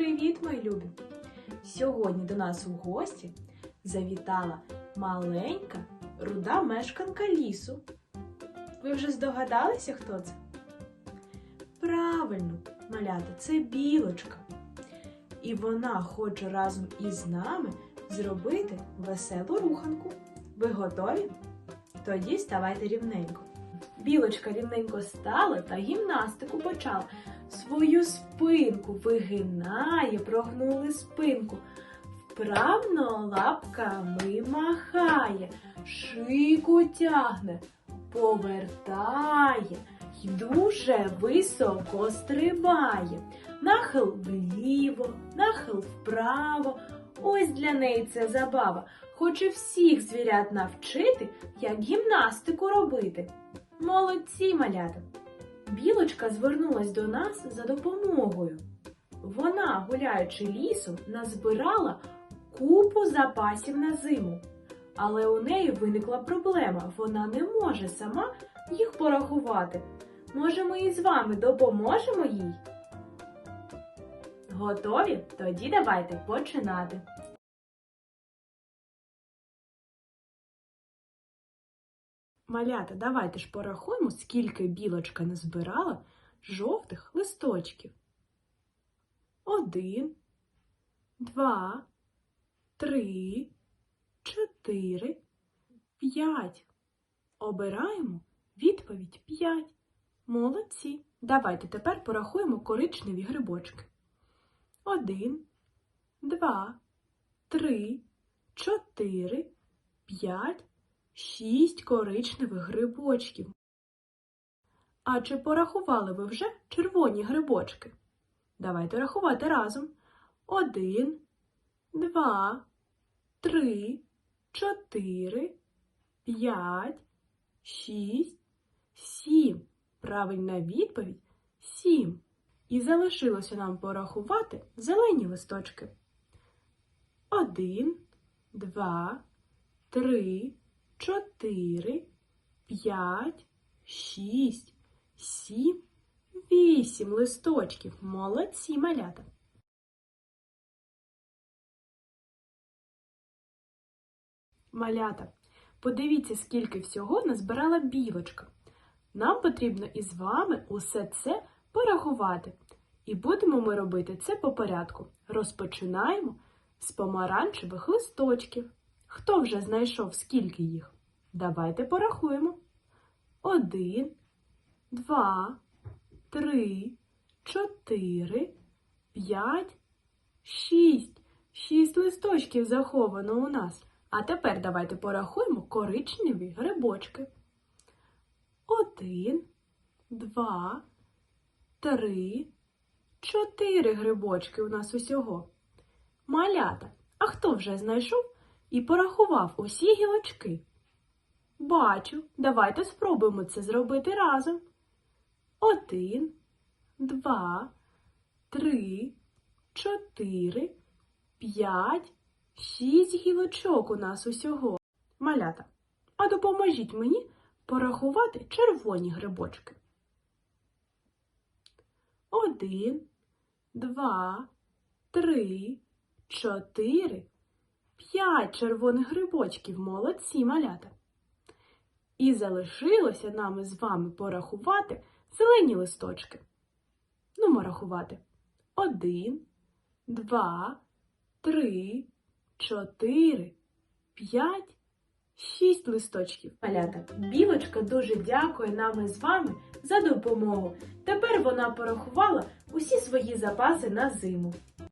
Привіт, мої любі! Сьогодні до нас у гості завітала маленька руда мешканка лісу. Ви вже здогадалися, хто це? Правильно, малята, це білочка. І вона хоче разом із нами зробити веселу руханку. Ви готові? Тоді ставайте рівненько. Білочка рівненько стала та гімнастику почала. Свою спинку вигинає, прогнули спинку. Вправно лапками махає, шийку тягне, повертає й дуже високо стрибає. Нахил вліво, нахил вправо. Ось для неї це забава. Хоче всіх звірят навчити, як гімнастику робити. Молодці, малята! Білочка звернулась до нас за допомогою. Вона, гуляючи лісом, назбирала купу запасів на зиму. Але у неї виникла проблема. Вона не може сама їх порахувати. Може, ми із вами допоможемо їй? Готові? Тоді давайте починати. Малята, давайте ж порахуємо, скільки білочка назбирала жовтих листочків. Один, два, три, чотири, п'ять. Обираємо відповідь п'ять. Молодці. Давайте тепер порахуємо коричневі грибочки. Один, два, три, чотири, п'ять шість коричневих грибочків. А чи порахували ви вже червоні грибочки? Давайте рахувати разом. Один, два, три, чотири, п'ять, шість, сім. Правильна відповідь сім. І залишилося нам порахувати зелені листочки. Один, два, три, чотири, п'ять, шість, сім, вісім листочків. Молодці малята. Малята, подивіться, скільки всього назбирала білочка. Нам потрібно із вами усе це порахувати. І будемо ми робити це по порядку. Розпочинаємо з помаранчевих листочків. Хто вже знайшов, скільки їх? Давайте порахуємо. Один, два, три, чотири, п'ять, шість. Шість листочків заховано у нас. А тепер давайте порахуємо коричневі грибочки. Один, два, три, чотири грибочки у нас усього. Малята. А хто вже знайшов? І порахував усі гілочки. Бачу, давайте спробуємо це зробити разом. Один, два, три, чотири, п'ять, шість гілочок у нас усього. Малята, а допоможіть мені порахувати червоні грибочки. Один, два, три, чотири, П'ять червоних грибочків, молодці малята. І залишилося нам із вами порахувати зелені листочки. Ну, рахувати. Один, два, три, чотири, п'ять, шість листочків. Малята, білочка дуже дякує нам із вами за допомогу. Тепер вона порахувала усі свої запаси на зиму.